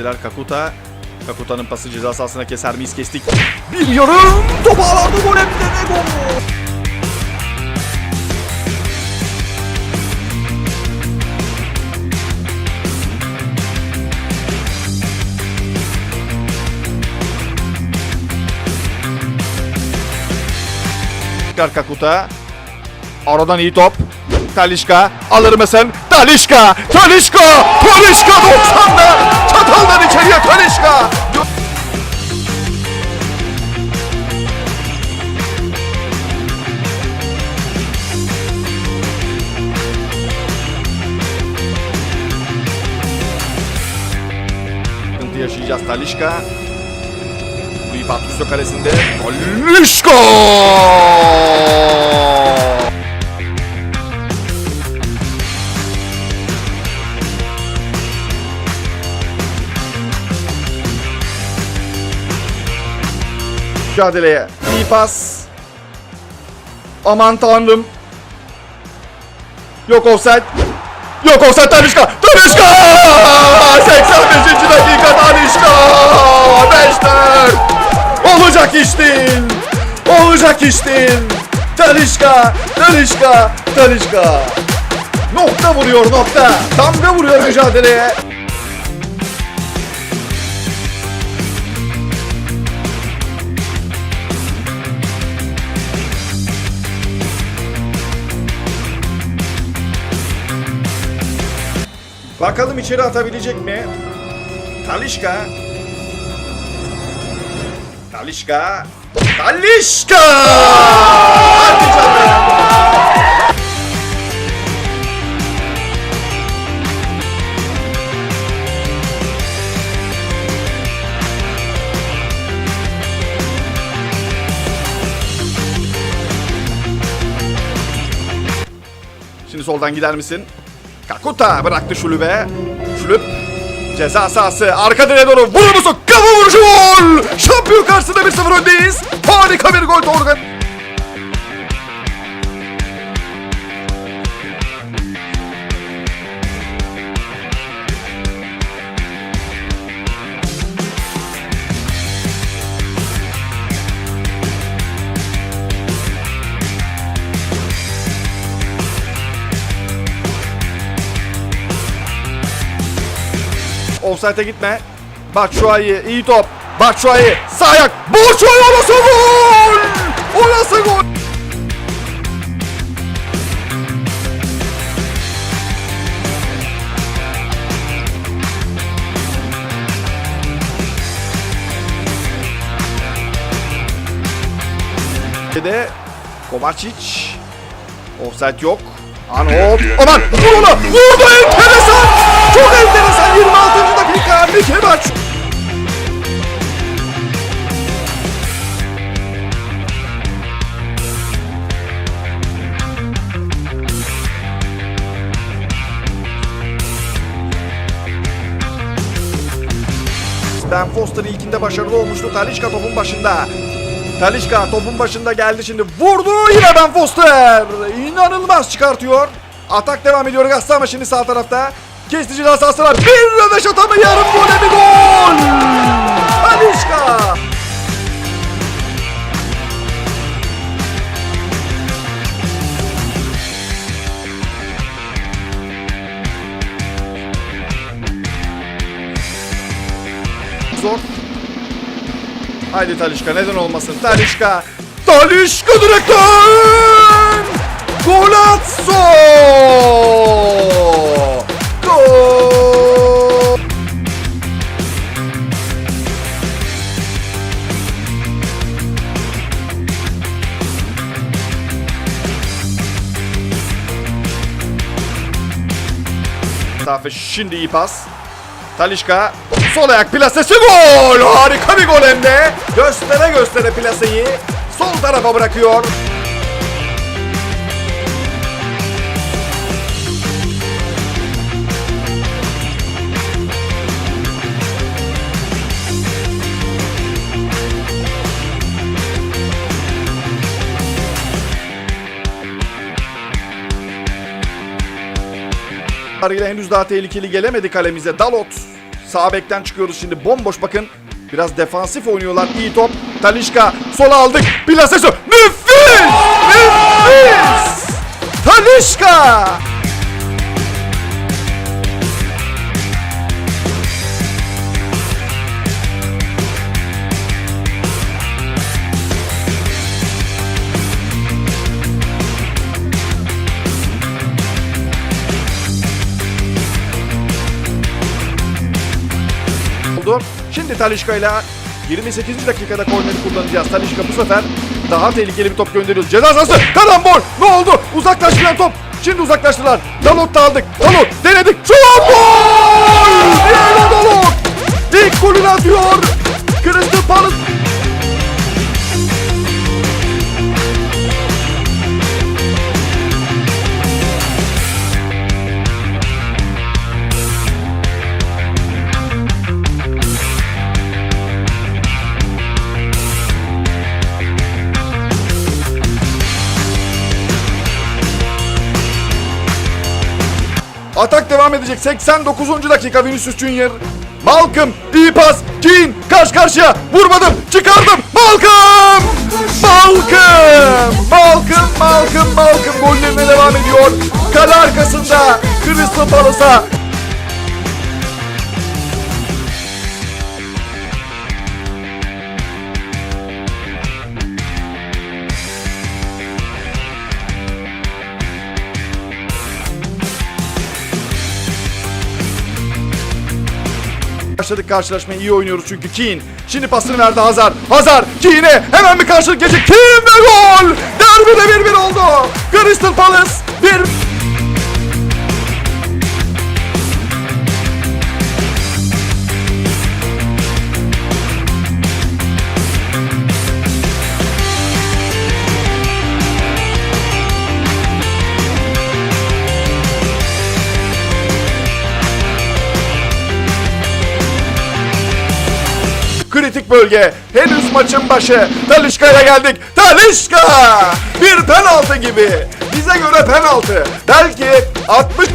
geldiler. Kakuta. Kakuta'nın pası ceza sahasına keser miyiz? Kestik. Bir yarım. Top ağlardı gol hem de ne gol. Tekrar Kakuta. Aradan iyi top. Talişka alır mısın? Talişka! Talişka! Talişka 90'da! Yaşayacağız Talişka. Louis Patricio kalesinde. Talişka! mücadeleye. İyi pas. Aman tanrım. Yok offside. Yok offside Talişka. Talişka! 85. iş değil. Olacak iş değil. Talişka! Talişka! Talişka! Nokta vuruyor nokta. Damga vuruyor mücadeleye. Bakalım içeri atabilecek mi? Talişka. Talişka. Talişka! Hadi canım. Şimdi soldan gider misin? Kakuta bıraktı Şulübe. Ceza sahası arka direğe doğru vurur musun? Kafa vuruşu gol! Şampiyon karşısında 1-0 öndeyiz. Harika bir gol Tolga. Offside'e gitme. Batshuayi iyi top. Batshuayi sağ ayak. Batshuayi orası gol! Orası gol! de Kovacic. Offside yok. Anot. Aman vur onu. Vurdu enteresan. Çok enteresan. 26. dakika. Ben Foster ilkinde başarılı olmuştu. Talişka topun başında. Talişka topun başında geldi şimdi. Vurdu yine Ben Foster. İnanılmaz çıkartıyor. Atak devam ediyor Gazete ama şimdi sağ tarafta. Kestici sahasına bir röveşata mı Zor. Haydi Talişka neden olmasın? Talişka! Talişka direkten! Golazzo! Gol! Mesafe şimdi iyi pas. Talişka sol ayak plasesi gol! Harika bir gol hem de. Göstere göstere plaseyi sol tarafa bırakıyor. Arıyla henüz daha tehlikeli gelemedi kalemize. Dalot Sağ bekten çıkıyoruz şimdi. Bomboş bakın. Biraz defansif oynuyorlar. İyi top. Talişka sola aldık. Bilaseso. Nefis! Nefis! Talişka! Oldu. Şimdi Talişka ile 28. dakikada korneri kullanacağız. Talişka bu sefer daha tehlikeli bir top gönderiyor. Ceza sahası karambol. Ne oldu? Uzaklaştıran top. Şimdi uzaklaştılar. Dalot da aldık. Dalot denedik. Şut gol! Atak devam edecek. 89. dakika Vinicius Junior. Malcolm iyi pas. Keane karşı karşıya. Vurmadım. Çıkardım. Malcolm! Malcolm! Malcolm, Malcolm, Malcolm gollerine devam ediyor. Kale arkasında Crystal Palace'a Başladık karşılaşmayı iyi oynuyoruz çünkü Keane. Şimdi pasını verdi Hazar. Hazar Keane'e hemen bir karşılık gelecek. Keane ve gol! Derbide 1-1 oldu. Crystal Palace 1 Kritik bölge. Henüz maçın başı. Talişka'ya geldik. Talişka! Bir penaltı gibi. Bize göre penaltı. Belki 60